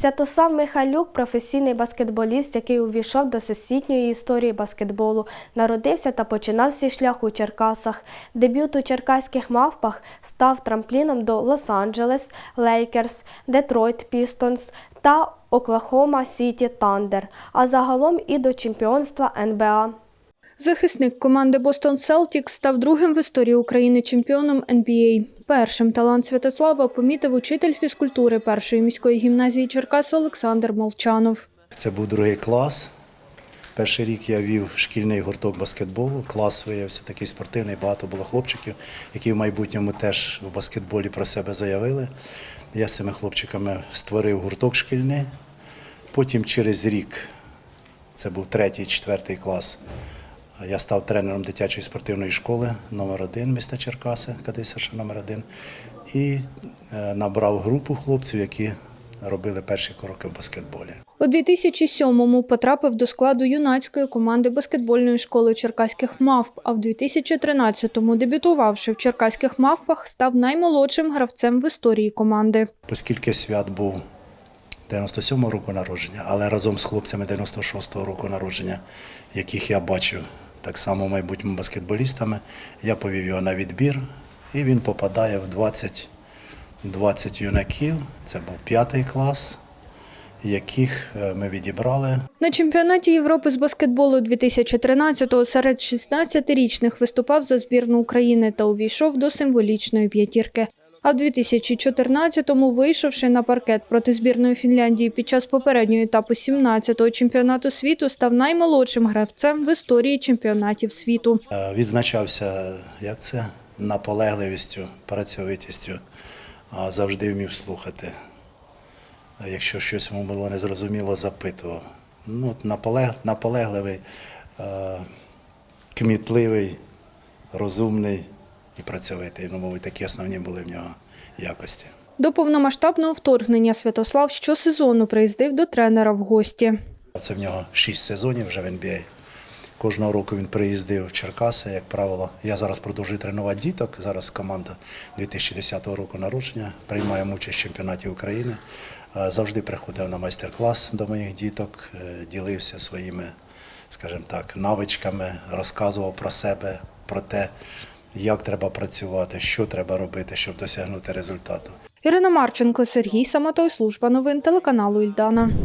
Святослав Михайлюк професійний баскетболіст, який увійшов до всесвітньої історії баскетболу. Народився та починав свій шлях у Черкасах. Дебют у черкаських мавпах став трампліном до Лос-Анджелес, Лейкерс, Детройт Пістонс та Оклахома Сіті Тандер, а загалом і до чемпіонства НБА. Захисник команди Бостон Селтікс став другим в історії України чемпіоном NBA. Першим талант Святослава помітив учитель фізкультури першої міської гімназії Черкас Олександр Молчанов. Це був другий клас. Перший рік я вів шкільний гурток баскетболу. Клас виявився такий спортивний, багато було хлопчиків, які в майбутньому теж в баскетболі про себе заявили. Я з цими хлопчиками створив гурток шкільний. Потім через рік, це був третій, четвертий клас, я став тренером дитячої спортивної школи номер 1 міста Черкаси, КДСШ номер 1 і е, набрав групу хлопців, які робили перші кроки в баскетболі. У 2007-му потрапив до складу юнацької команди баскетбольної школи черкаських мавп, а в 2013-му, дебютувавши в черкаських мавпах, став наймолодшим гравцем в історії команди. Оскільки свят був 97-го року народження, але разом з хлопцями 96-го року народження, яких я бачив так само майбутніми баскетболістами, я повів його на відбір, і він попадає в 20, 20 юнаків. Це був п'ятий клас, яких е, ми відібрали. На чемпіонаті Європи з баскетболу 2013-го серед 16-річних виступав за збірну України та увійшов до символічної п'ятірки. А в 2014-му, вийшовши на паркет проти збірної Фінляндії під час попереднього етапу 17-го чемпіонату світу, став наймолодшим гравцем в історії чемпіонатів світу. Е, Відзначався як це наполегливістю, працьовитістю, завжди вмів слухати. Якщо щось йому було незрозуміло, запитував. Ну, наполег, наполегливий, е, кмітливий, розумний і працьовитий. Ну, мабуть, такі основні були в нього якості. До повномасштабного вторгнення Святослав щосезону приїздив до тренера в гості. Це в нього шість сезонів вже в NBA. Кожного року він приїздив в Черкаси, як правило. Я зараз продовжую тренувати діток. Зараз команда 2010 року народження, приймаємо участь в чемпіонаті України. Завжди приходив на майстер-клас до моїх діток, е, ділився своїми, скажімо так, навичками, розказував про себе, про те, як треба працювати, що треба робити, щоб досягнути результату. Ірина Марченко, Сергій Саматой, служба новин телеканалу Ільдана.